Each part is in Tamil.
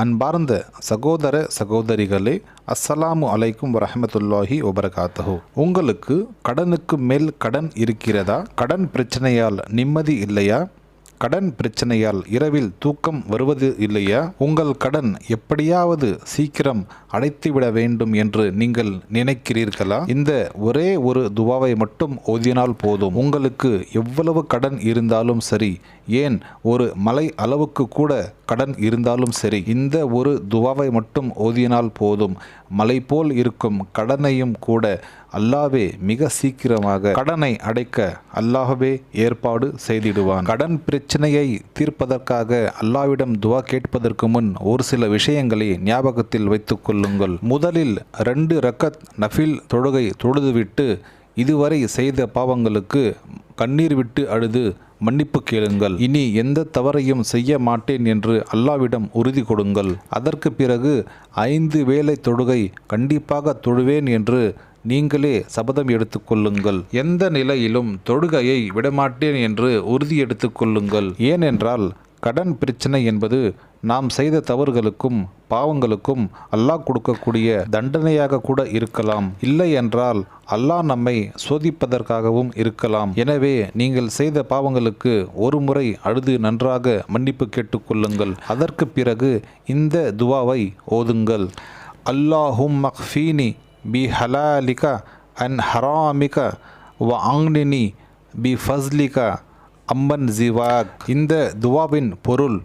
அன்பார்ந்த சகோதர சகோதரிகளே அஸ்ஸலாமு அலைக்கும் வரஹமத்துல்லாஹி ஒபரகாத்தஹோ உங்களுக்கு கடனுக்கு மேல் கடன் இருக்கிறதா? கடன் பிரச்சனையால் நிம்மதி இல்லையா? கடன் பிரச்சனையால் இரவில் தூக்கம் வருவது இல்லையா? உங்கள் கடன் எப்படியாவது சீக்கிரம் அடைத்துவிட வேண்டும் என்று நீங்கள் நினைக்கிறீர்களா? இந்த ஒரே ஒரு துவாவை மட்டும் ஓதினால் போதும். உங்களுக்கு எவ்வளவு கடன் இருந்தாலும் சரி ஏன் ஒரு மலை அளவுக்கு கூட கடன் இருந்தாலும் சரி இந்த ஒரு துவாவை மட்டும் ஓதினால் போதும். மலை போல் இருக்கும் கடனையும் கூட அல்லாவே மிக சீக்கிரமாக கடனை அடைக்க அல்லாகவே ஏற்பாடு செய்திடுவான். கடன் பிரச்சனையை தீர்ப்பதற்காக அல்லாவிடம் துவா கேட்பதற்கு முன் ஒரு சில விஷயங்களை ஞாபகத்தில் வைத்துக் கொள்ளுங்கள். முதலில் ரெண்டு ரக்கத் நஃபில் தொழுகை தொழுதுவிட்டு இதுவரை செய்த பாவங்களுக்கு கண்ணீர் விட்டு அழுது மன்னிப்பு கேளுங்கள். இனி எந்த தவறையும் செய்ய மாட்டேன் என்று அல்லாவிடம் உறுதி கொடுங்கள். அதற்கு பிறகு ஐந்து வேலை தொழுகை கண்டிப்பாக தொழுவேன் என்று நீங்களே சபதம் எடுத்துக்கொள்ளுங்கள். எந்த நிலையிலும் தொழுகையை விடமாட்டேன் என்று உறுதி எடுத்துக்கொள்ளுங்கள். ஏனென்றால் கடன் பிரச்சனை என்பது நாம் செய்த தவறுகளுக்கும் பாவங்களுக்கும் அல்லாஹ் கொடுக்கக்கூடிய தண்டனையாக கூட இருக்கலாம். இல்லை என்றால் அல்லாஹ் நம்மை சோதிப்பதற்காகவும் இருக்கலாம். எனவே நீங்கள் செய்த பாவங்களுக்கு ஒரு முறை அழுது நன்றாக மன்னிப்பு கேட்டுக்கொள்ளுங்கள். அதற்கு பிறகு இந்த துவாவை ஓதுங்கள். அல்லாஹும் மக்ஃபீனி பி ஹலாலிகா அன் ஹராமிகா வ ஆங்னினி பி ஃபஸ்லிகா அம்மன் ஜிவாக் இந்த துவாவின் பொருள்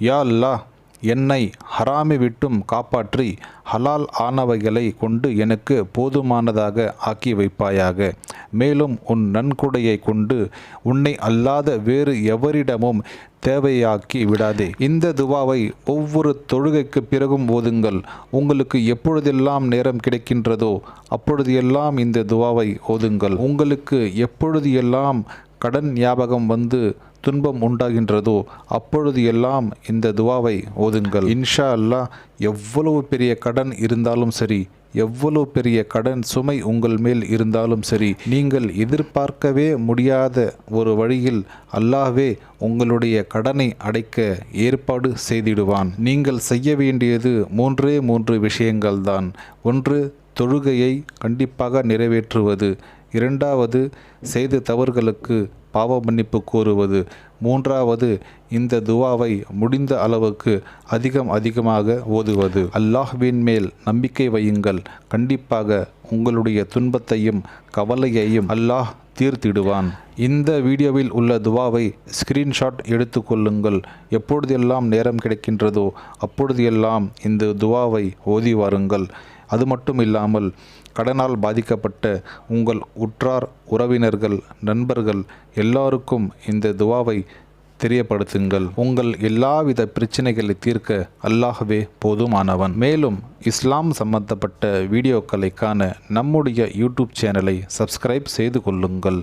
யா அல்லா என்னை ஹராமி விட்டும் காப்பாற்றி ஹலால் ஆனவைகளை கொண்டு எனக்கு போதுமானதாக ஆக்கி வைப்பாயாக. மேலும் உன் நன்கொடையை கொண்டு உன்னை அல்லாத வேறு எவரிடமும் தேவையாக்கி விடாதே. இந்த துவாவை ஒவ்வொரு தொழுகைக்கு பிறகும் ஓதுங்கள். உங்களுக்கு எப்பொழுதெல்லாம் நேரம் கிடைக்கின்றதோ அப்பொழுது எல்லாம் இந்த துவாவை ஓதுங்கள். உங்களுக்கு எப்பொழுது எல்லாம் கடன் ஞாபகம் வந்து துன்பம் உண்டாகின்றதோ அப்பொழுது எல்லாம் இந்த துவாவை ஓதுங்கள். இன்ஷா அல்லாஹ் எவ்வளவு பெரிய கடன் இருந்தாலும் சரி எவ்வளவு பெரிய கடன் சுமை உங்கள் மேல் இருந்தாலும் சரி நீங்கள் எதிர்பார்க்கவே முடியாத ஒரு வழியில் அல்லாஹ்வே உங்களுடைய கடனை அடைக்க ஏற்பாடு செய்திடுவான். நீங்கள் செய்ய வேண்டியது மூன்றே மூன்று விஷயங்கள்தான் ஒன்று தொழுகையை கண்டிப்பாக நிறைவேற்றுவது. இரண்டாவது செய்த தவறுகளுக்கு பாவ மன்னிப்பு கோருவது. மூன்றாவது இந்த துவாவை முடிந்த அளவுக்கு அதிகம் அதிகமாக ஓதுவது. அல்லாஹ்வின் மேல் நம்பிக்கை வையுங்கள். கண்டிப்பாக உங்களுடைய துன்பத்தையும் கவலையையும் அல்லாஹ் தீர்த்திடுவான். இந்த வீடியோவில் உள்ள துவாவை ஸ்கிரீன்ஷாட் எடுத்துக்கொள்ளுங்கள் எப்பொழுதெல்லாம் நேரம் கிடைக்கின்றதோ அப்பொழுதெல்லாம் இந்த துவாவை ஓதி வாருங்கள். அது மட்டும் இல்லாமல் கடனால் பாதிக்கப்பட்ட உங்கள் உற்றார் உறவினர்கள் நண்பர்கள் எல்லாருக்கும் இந்த துவாவை தெரியப்படுத்துங்கள். உங்கள் எல்லாவித பிரச்சனைகளை தீர்க்க அல்லாகவே போதுமானவன். மேலும் இஸ்லாம் சம்பந்தப்பட்ட வீடியோக்களை காண நம்முடைய யூடியூப் சேனலை சப்ஸ்கிரைப் செய்து கொள்ளுங்கள்.